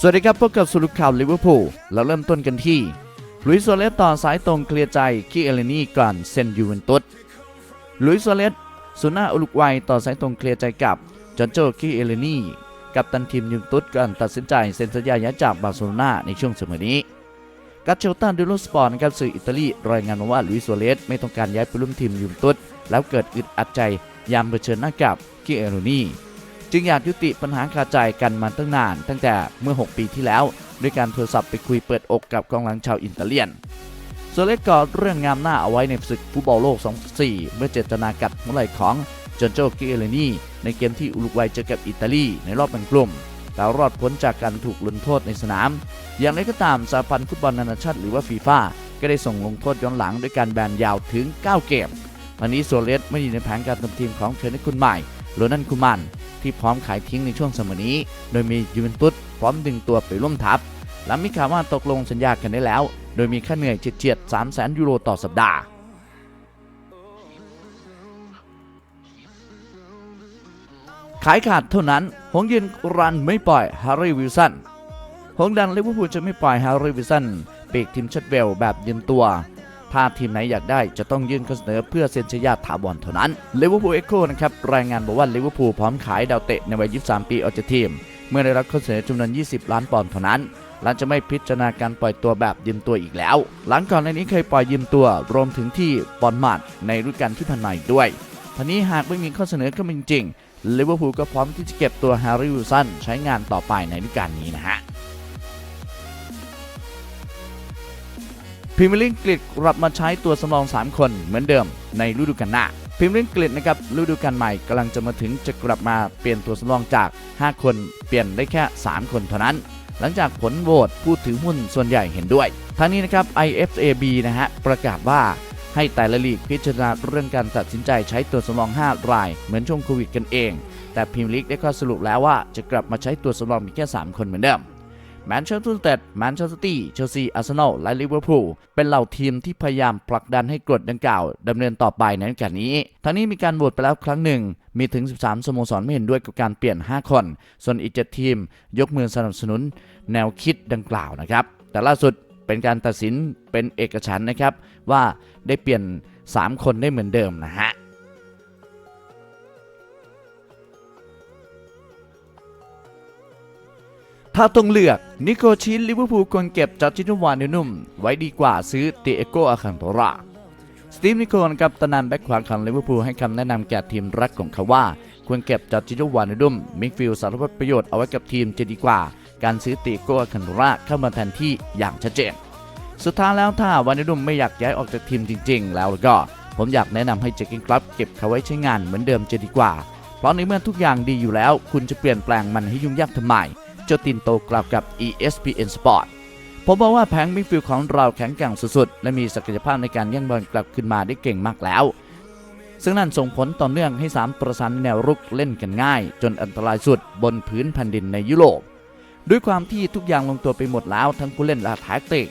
สวัสดีครับพบกับสรุปข่าวลิเวอร์พูลเราเริ่มต้นกันที่ลุยส์โซเลสต่อสายตรงเคลียร์ใจคีเอเลนี่ก่อนเซนยูเวนตุสลุยส์โซเลสซูน่าอุลุกวัยต่อสายตรงเคลียร์ใจกับจอนโจคีเอเลนี่กับตันทีมยูเวนตุสก่อนตัดสินใจเซ็นสัญญาย้ายจากบาร์เซโลนาในช่วงเสมอนี้กัตเชลตันดูโลสปอร์ตนะครับสื่ออิตาลีรายงานมาว่าลุยส์โซเลสไม่ต้องการย้ายไปร่วมทีมยูเวนตุสแล้วเกิดอึดอัดใจยามเผชิญหน้ากับคีเอเลนี่ จึงอยากยุติปัญหาคาใจกันมาตั้งนาน ตั้งแต่เมื่อ 6 ปีที่แล้ว ด้วยการโทรศัพท์ไปคุยเปิดอกกับกองหลังชาวอิตาเลียนโซเลสก่อเรื่องงามหน้าเอาไว้ในศึกฟุตบอลโลก 2004 เมื่อเจตนากัดหัวไหล่ของจอนโจกิเอเลนีในเกมที่อุรุกวัยเจอกับอิตาลีในรอบแบ่งกลุ่มแต่รอดพ้นจากการถูกลงโทษในสนาม อย่างไรก็ตามสหพันธ์ฟุตบอลนานาชาติหรือว่าฟีฟ่าก็ได้ส่งลงโทษย้อนหลังด้วยการแบนยาวถึง 9 เกมวันนี้โซเลสไม่อยู่ในแผนการทำทีมของเทรนนิคุณใหม่ โรนันคุมันที่พร้อมขายทิ้งในช่วงสมัยนี้ โดยมียูเวนตุสพร้อมดึงตัวไปร่วมทัพหลังมีข่าวว่าตกลงสัญญากันได้แล้ว โดยมีค่าเหนื่อยเฉียดๆ3 0 0 0 0ยูโรต่อสัปดาห์ขายขาดเท่านั้น หงยืนรันไม่ปล่อยแฮร์รี่วิลสัน หงดันลิเวอร์พูลจะไม่ปล่อยแฮร์รี่วิลสันปีกทีมชัดเวลแบบยืนตัว ถ้าทีมไหนอยากได้จะต้องยื่นข้อเสนอเพื่อเซ็นสัญญาถาวรเท่านั้นลิเวอร์พูลเอ็กโคนะครับรายงานบอกว่าลิเวอร์พูลพร้อมขายดาวเตะในวัย 23 ปีออกจากทีม เมื่อได้รับข้อเสนอจำนวน 20 ล้านปอนด์เท่านั้นหลังจะไม่พิจารณาการปล่อยตัวแบบยืมตัวอีกแล้ว หลังก่อนในนี้เคยปล่อยยืมตัวรวมถึงที่บอลมาดในฤดูกาลที่ผ่านมาด้วยทีนี้หากไม่มีข้อเสนอเข้ามาจริงลิเวอร์พูลก็พร้อมที่จะเก็บตัวแฮร์รี่วิลสันใช้งานต่อไปในฤดูกาลนี้นะฮะ พรีเมียร์ลีกอังกฤษกลับมาใช้ตัวสำรอง 3 คนเหมือนเดิมในฤดูกาลหน้าพรีเมียร์ลีกอังกฤษนะครับฤดูกาลใหม่กำลังจะมาถึงจะกลับมาเปลี่ยนตัวสำรองจาก 5 คนเปลี่ยนได้แค่ 3 คนเท่านั้น หลังจากผลโหวตผู้ถือหุ้นส่วนใหญ่เห็นด้วย ทั้งนี้นะครับ IFAB นะฮะประกาศว่าให้แต่ละลีกพิจารณาเรื่องการตัดสินใจใช้ตัวสำรอง 5 ราย เหมือนช่วงโควิดกันเอง แต่พรีเมียร์ลีกได้ข้อสรุปแล้วว่าจะกลับมาใช้ตัวสำรองมีแค่ 3 คนเหมือนเดิม แมนเชสเตอร์ยูไนเต็ดแมนเชสเตอร์ซิตี้เชลซีอาร์เซนอลและลิเวอร์พูลเป็นเหล่าทีมที่พยายามผลักดันให้กฎดังกล่าวดำเนินต่อไปในฤดูกาลนี้ ทั้งนี้มีการโหวตไปแล้วครั้งหนึ่ง มีถึง 13 สโมสรไม่เห็นด้วยกับการเปลี่ยน 5 คน ส่วนอีก 7 ทีม ยกมือสนับสนุนแนวคิดดังกล่าวนะครับ แต่ล่าสุดเป็นการตัดสินเป็นเอกฉันนะครับว่าได้เปลี่ยน 3 คนได้เหมือนเดิมนะฮะ ถ้าต้องเลือกนิโคชินลิเวอร์พูลควรเก็บจอจิโนวานนุ่มไว้ดีกว่าซื้อเตเอโกอาคันโตราสตีฟนิโคลกับตนานแบ็คขวาของลิเวอร์พูลให้คำแนะนำแก่ทีมรักของเขาว่า ควรเก็บจอจิโนวานนุ่มมิดฟิลสารพัดประโยชน์เอาไว้กับทีมจะดีกว่า การซื้อเตเอโกอาคันโตราเข้ามาแทนที่อย่างชัดเจน สุดท้ายแล้วถ้าวานิดุมไม่อยากย้ายออกจากทีมจริง ๆ แล้วก็ ผมอยากแนะนำให้เจคกิ้งครับเก็บเขาไว้ใช้งานเหมือนเดิมจะดีกว่า เพราะในเมื่อทุกอย่างดีอยู่แล้ว คุณจะเปลี่ยนแปลงมันให้ยุ่งยากทำไม จตินโตกล่าวกับ ESPN Sport ผมบอกว่าแผงมิดฟิลด์ของเราแข็งแกร่งสุดๆ และมีศักยภาพในการแย่งบอลกลับขึ้นมาได้เก่งมากแล้ว ซึ่งนั่นส่งผลต่อเนื่องให้3ประสานแนวรุกเล่นกันง่าย จนอันตรายสุดบนพื้นแผ่นดินในยุโรป ด้วยความที่ทุกอย่างลงตัวไปหมดแล้วทั้งผู้เล่นและแท็กติก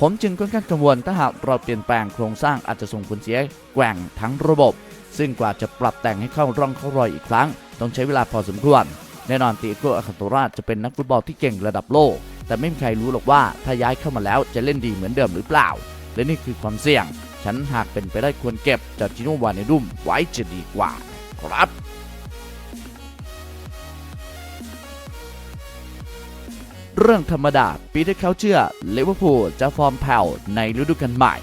ผมจึงค่อนข้างกังวลถ้าหากเราเปลี่ยนแปลงโครงสร้างอาจจะส่งผลเสียแกว่งทั้งระบบ ซึ่งกว่าจะปรับแต่งให้เข้าร่องเข้ารอยอีกครั้ง ต้องใช้เวลาพอสมควร แน่นอนตีโกอาคันโตราจะเป็นนักฟุตบอลที่เก่งระดับโลก แต่ไม่มีใครรู้หรอกว่าถ้าย้ายเข้ามาแล้วจะเล่นดีเหมือนเดิมหรือเปล่า และนี่คือความเสี่ยง ฉันหากเป็นไปได้ควรเก็บจอร์จิโนวานิดุมไว้จะดีกว่า ครับเรื่องธรรมดาปีเตอร์เขาเชื่อลิเวอร์พูลจะฟอร์มแผ่วในฤดูกาลใหม่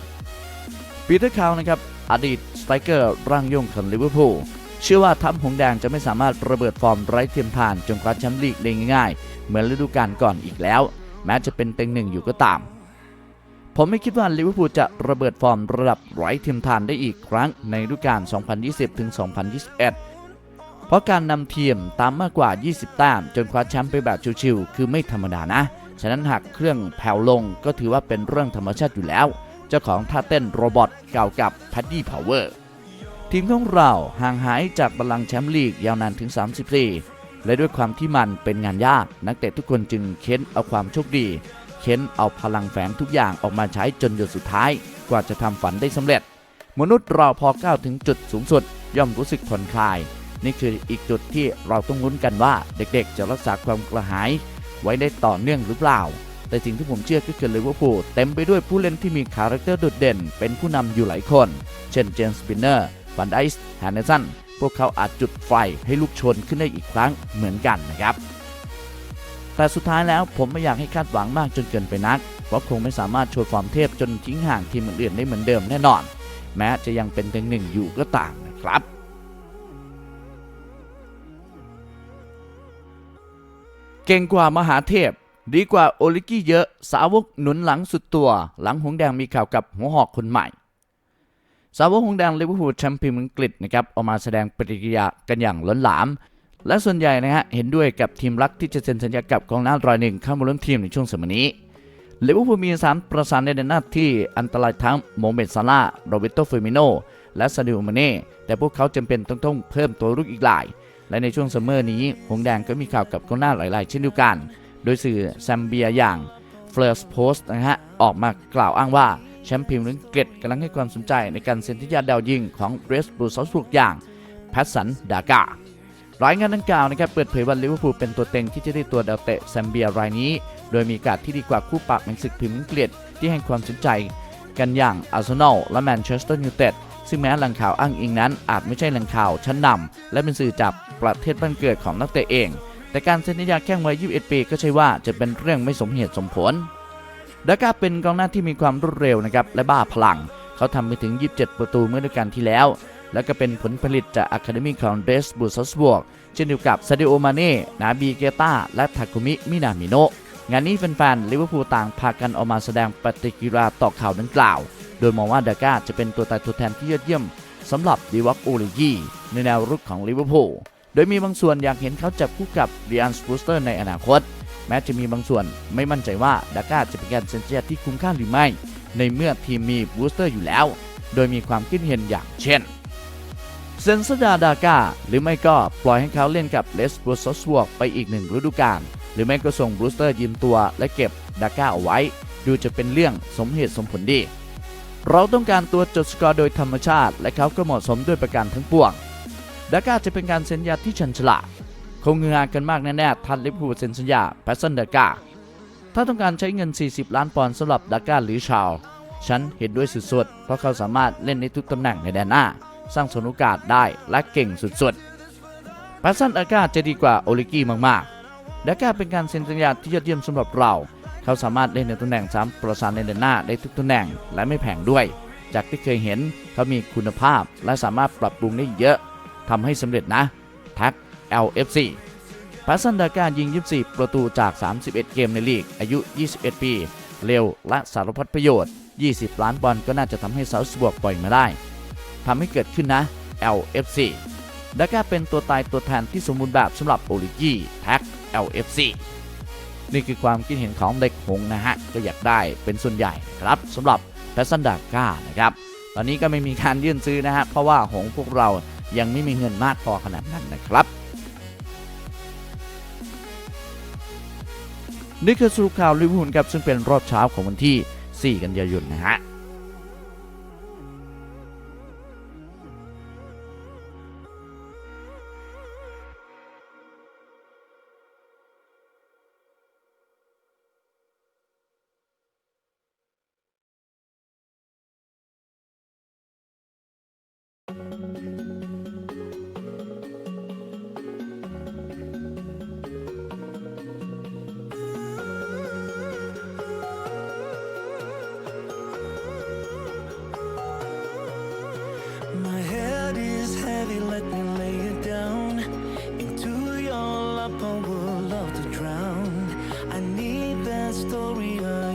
ปีเตอร์เขานะครับ อดีตสไตรเกอร์ร่างยุ่งของลิเวอร์พูล เชื่อว่าทัพหงแดงจะไม่สามารถระเบิดฟอร์มไร้เทียมทานจนคว้าแชมป์ลีกได้ง่ายๆ เหมือนฤดูกาลก่อนอีกแล้ว แม้จะเป็นเต็งหนึ่งอยู่ก็ตาม ผมไม่คิดว่าลิเวอร์พูลจะระเบิดฟอร์มระดับไร้เทียมทานได้อีกครั้งในฤดูกาล 2020-2021 เพราะการนำทีมตามมากกว่า 20 แต้มจนคว้าแชมป์ไปแบบชิวๆคือไม่ธรรมดานะ ฉะนั้นหากเครื่องแผ่วลงก็ถือว่าเป็นเรื่องธรรมชาติอยู่แล้ว เจ้าของท่าเต้นโรบอทเก่ากับพัดดี้พาวเวอร์ ทีมของเราห่างหายจากบัลลังก์แชมป์ลีกยาวนานถึง30ปีและด้วยความที่มันเป็นงานยาก นักเตะทุกคนจึงเค้นเอาความโชคดี เค้นเอาพลังแฝงทุกอย่างออกมาใช้จนหยดสุดท้าย กว่าจะทำฝันได้สำเร็จ มนุษย์เราพอก้าวถึงจุดสูงสุด ย่อมรู้สึกผ่อนคลาย นี่คืออีกจุดที่เราต้องลุ้นกันว่าเด็กๆ จะรักษาความกระหาย ไว้ได้ต่อเนื่องหรือเปล่า แต่สิ่งที่ผมเชื่อก็คือลิเวอร์พูลเต็มไปด้วยผู้เล่นที่มีคาแรคเตอร์โดดเด่น เป็นผู้นำอยู่หลายคน เช่นเจมส์สปินเนอร์ ฟันไดส์แฮนเดสันพวกเขาอาจจุดไฟให้ลุกชนขึ้นได้อีกครั้งเหมือนกันนะครับ แต่สุดท้ายแล้วผมไม่อยากให้คาดหวังมากจนเกินไปนัก เพราะคงไม่สามารถโชว์ฟอร์มเทพจนทิ้งห่างทีมอื่นๆได้เหมือนเดิมแน่นอน แม้จะยังเป็นเต็งหนึ่งอยู่ก็ต่ามนะครับเก่งกว่ามหาเทพ ดีกว่าโอลิกี้เยอะ สาวกหนุนหลังสุดตัว หลังหงแดงมีข่าวกับหัวหอกคนใหม่ สาวกหงแดงลิเวอร์พูลแชมป์พรีเมียร์อังกฤษนะครับออกมาแสดงปฏิกิริยากันอย่างล้นหลาม และส่วนใหญ่นะฮะเห็นด้วยกับทีมรักที่จะเซ็นสัญญากับกองหน้ารายหนึ่งเข้ามาร่วมทีมในช่วงสมัยนี้ลิเวอร์พูลมีสามประสานในหน้าที่อันตรายทั้งโมเมดซาร่าโรเบโตเฟมิโนและซาดิโอมาเน่แต่พวกเขาจำเป็นต้องต้องเพิ่มตัวรุกอีกหลาย และในช่วงซัมเมอร์นี้หงแดงก็มีข่าวกับกองหน้าหลาย ๆ เช่นเดียวกัน โดยสื่อแซมเบียอย่าง f l i r s Post นะฮะออกมากล่าวอ้างว่า แชมป์พรีเมียร์อังกฤษกำลังให้ความสนใจในการเซ็นสัญญาดาวยิงของเรสบูซอสบุกอย่างแพทสันดาการายงานดังกล่าวนะครับเปิดเผยว่าลิเวอร์พูลเป็นตัวเต็งที่จะได้ตัวดาวเตะแซมเบียรายนี้ โดยมีการที่ดีกว่าคู่ปรับในศึกพรีเมียร์อังกฤษที่ให้ความสนใจกันอย่างอาร์เซนอลและแมนเชสเตอร์ยูไนเต็ดซึ่งแม้แหล่งข่าวอ้างอิงนั้น อาจไม่ใช่แหล่งข่าวชั้นนำและเป็นสื่อจากประเทศบ้านเกิดของนักเตะเอง แต่การเซ็นสัญญาแข้งวัย 21 ปีก็ใช่ว่าจะเป็นเรื่องไม่สมเหตุสมผล ดาก้าเป็นกองหน้าที่มีความรวดเร็วนะครับและบ้าพลัง เขาทำไปถึง 27 ประตูเมื่อฤดูกาลที่แล้ว และก็เป็นผลผลิตจากอะคาเดมีของเดสบูซัสบวกเช่นเดียวกับซาดิโอมาเน่นาบีเกต้าและทาคุมิมินามิโนะงานนี้แฟนๆลิเวอร์พูลต่างพากันออกมาแสดงปฏิกิริยาต่อข่าวดังกล่าว โดยมองว่าดาก้าจะเป็นตัวตายตัวแทนที่ยอดเยี่ยมสำหรับดีวักโอลิกีในแนวรุกของลิเวอร์พูล โดยมีบางส่วนอยากเห็นเขาจับคู่กับเรียนสปูสเตอร์ในอนาคต แม้จะมีบางส่วนไม่มั่นใจว่าดาก้าจะเป็นการเซ็นสัญาที่คุ้มค่าหรือไม่ ในเมื่อทีมมีบูสเตอร์อยู่แล้ว โดยมีความคิดเห็นอย่างเช่น เซ็นสัญญาดาก้าหรือไม่ก็ปล่อยให้เขาเล่นกับเลสบูสซวกไปอีกหนึ่งฤดูกาลหรือไม่ก็ส่งบูสเตอร์ยืมตัวและเก็บดาก้าเอาไว้ ดูจะเป็นเรื่องสมเหตุสมผลดี เราต้องการตัวจดสกอร์โดยธรรมชาติ และเขาก็เหมาะสมด้วยประการทั้งปวงดาก้าจะเป็นการเซ็นสัญาที่ชันฉลาด งเงือกันมากแน่ๆทันลิพูเซ็นสัญญาแพสเซันดาก้าถ้าต้องการใช้เงิน 40 ล้านปอนด์สำหรับดาก้าหรือชาว ฉันเห็นด้วยสุดๆ เพราะเขาสามารถเล่นในทุกตำแหน่งในแดนหน้า สร้างสนโอกาสได้และเก่งสุดๆแพสเซันดาก้าจะดีกว่าโอลิกี้มากๆดาก้าเป็นการเซ็นสัญญาที่ยอดเยี่ยมสำหรับเรา เขาสามารถเล่นในตำแหน่งสามประสานในแดนหน้าได้ทุกตำแหน่งและไม่แพงด้วย จากที่เคยเห็นเขามีคุณภาพและสามารถปรับปรุงได้เยอะทำให้สำเร็จนะแท็ก LFC พาสันดาก้ายิง 24 ประตูจาก 31 เกมในลีก อายุ 21 ปี เร็วและสารพัดประโยชน์ 20 ล้านบอลก็น่าจะทำให้ซาท์บวกปล่อยมาได้ทำให้เกิดขึ้นนะ LFC ดาก้าเป็นตัวตายตัวแทนที่สมบูรณ์แบบสำหรับโอลิกี้แท็ก LFC นี่คือความคิดเห็นของเด็กหงนะฮะ ก็อยากได้เป็นส่วนใหญ่ครับสำหรับแพสซันดาก้านะครับ ตอนนี้ก็ไม่มีการยื่นซื้อนะฮะ เพราะว่าหงพวกเรายังไม่มีเงินมากพอขนาดนั้นนะครับ นี่คือสรุปข่าวลิเวอร์พูลครับซึ่งเป็นรอบเช้าของวันที่ 4 กันยายนนะฮะ story of